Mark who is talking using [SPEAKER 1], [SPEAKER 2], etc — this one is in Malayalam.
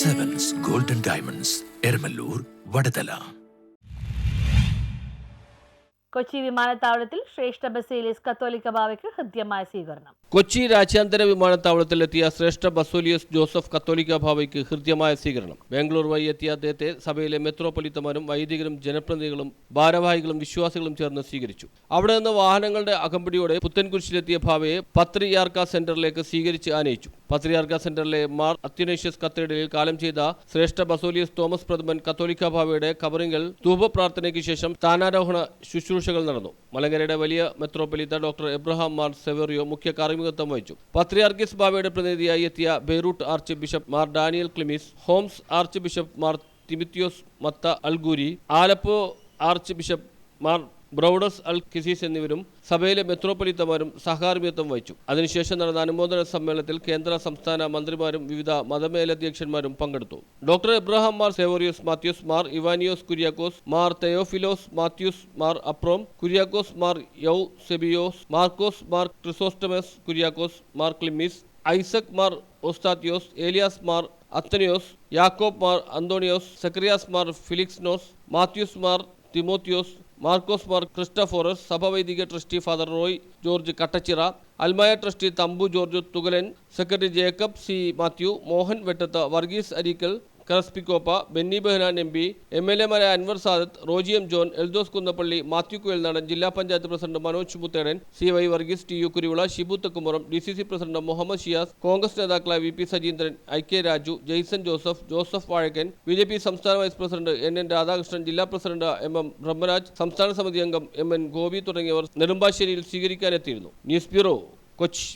[SPEAKER 1] Sevens golden diamonds Eramalloor Vadathala
[SPEAKER 2] Kochi വിമാനത്താവളത്തിൽ ശ്രേഷ്ഠ ബസേലിസ് കത്തോലിക്ക ബാവയ്ക്ക് ഹൃദ്യമായ സ്വീകരണം.
[SPEAKER 3] കൊച്ചി രാജ്യാന്തര വിമാനത്താവളത്തിലെത്തിയ ശ്രേഷ്ഠ ബസോലിയസ് ജോസഫ് കത്തോലിക്ക ഭാവയ്ക്ക് ഹൃദ്യമായ സ്വീകരണം. ബാംഗ്ലൂർ വഴി എത്തിയ അദ്ദേഹത്തെ സഭയിലെ മെത്രോപൊലിത്തമാരും വൈദികരും ജനപ്രതിനിധികളും ഭാരവാഹികളും വിശ്വാസികളും ചേർന്ന് സ്വീകരിച്ചു. അവിടെ നിന്ന് വാഹനങ്ങളുടെ അകമ്പടിയോടെ പുത്തൻകുരിശിലെത്തിയ ഭാവയെ പത്രിയാർക്ക സെന്ററിലേക്ക് സ്വീകരിച്ച് ആനയിച്ചു. പത്രിയാർക്ക സെന്ററിലെ മാർ അത്യനേഷ്യസ് കത്തീഡ്രലിൽ കാലം ചെയ്ത ശ്രേഷ്ഠ ബസോലിയസ് തോമസ് പ്രഥമൻ കത്തോലിക്ക ഭാവയുടെ കബറിങ്കൽ ധൂപപ്രാർത്ഥനയ്ക്ക് ശേഷം സ്ഥാനാരോഹണ ശുശ്രൂഷകൾ നടന്നു. മലങ്കരയുടെ വലിയ മെത്രോപൊലിത്ത ഡോക്ടർ എബ്രഹാം മാർ സെവേറിയോ മുഖ്യ കാർമ്മികത്വം വഹിച്ചു. പത്രിയാർഗിസ് ബാബയുടെ പ്രതിനിധിയായി എത്തിയ Beirut archbishop Mar Daniel Clemis Homs archbishop Mar Timotheos Matta അൽഗൂരി Aleppo archbishop Mar ബ്രൗഡസ് അൽ ഖിസീസ് എന്നിവരും സഭയിലെ മെത്രോപൊലിത്തമാരും സഹകാർമ്മികത്വം വഹിച്ചു. അതിനുശേഷം നടന്ന അനുമോദന സമ്മേളനത്തിൽ കേന്ദ്ര സംസ്ഥാന മന്ത്രിമാരും വിവിധ മതമേലധ്യക്ഷന്മാരും പങ്കെടുത്തു. Doctor Abraham Mar Severios Mathews Mar Ivanios Kuriakose Mar Theophilos Mathews Mar Aprem Kuriakose Mar Eusebios Markose Mar Chrysostomos Kuriakose Mar Cleemis Isaac Mar Osthathios Elias Mar Athanasios Yakob Mar Anthonios Zacharias Mar Philoxenos Mathews Mar Timotheos Markose Mar Christophoros സഭവൈദിക trustee father Roy George Kattachira അൽമായ trustee Thampu George Thukalan secretary Jacob C Mathew Mohan Vettath Varghese Areekal കറസ്പിക്കോപ്പ Benny Behanan M P M L എമാരായ Anwar Sadath Roji M John Eldhose Kunnappilly Mathew Kuzhalnadan ജില്ലാ panchayat president Manoj Muthedan C Y Varghese T U Kuruvila Shibu Thekkumpuram D C C president Muhammed Shiyas Congress നേതാക്കളായ V P Sajeendran I K Raju Jaison Joseph Joseph Vazhakkan B J P സംസ്ഥാന vice president N N Radhakrishnan ജില്ലാ പ്രസിഡന്റ് എം എം ബ്രഹ്മരാജ് സംസ്ഥാന സമിതി അംഗം എം എൻ ഗോപി തുടങ്ങിയവർ നെടുമ്പാശ്ശേരിയിൽ സ്വീകരിക്കാനെത്തിയിരുന്നു. News bureau Kochi.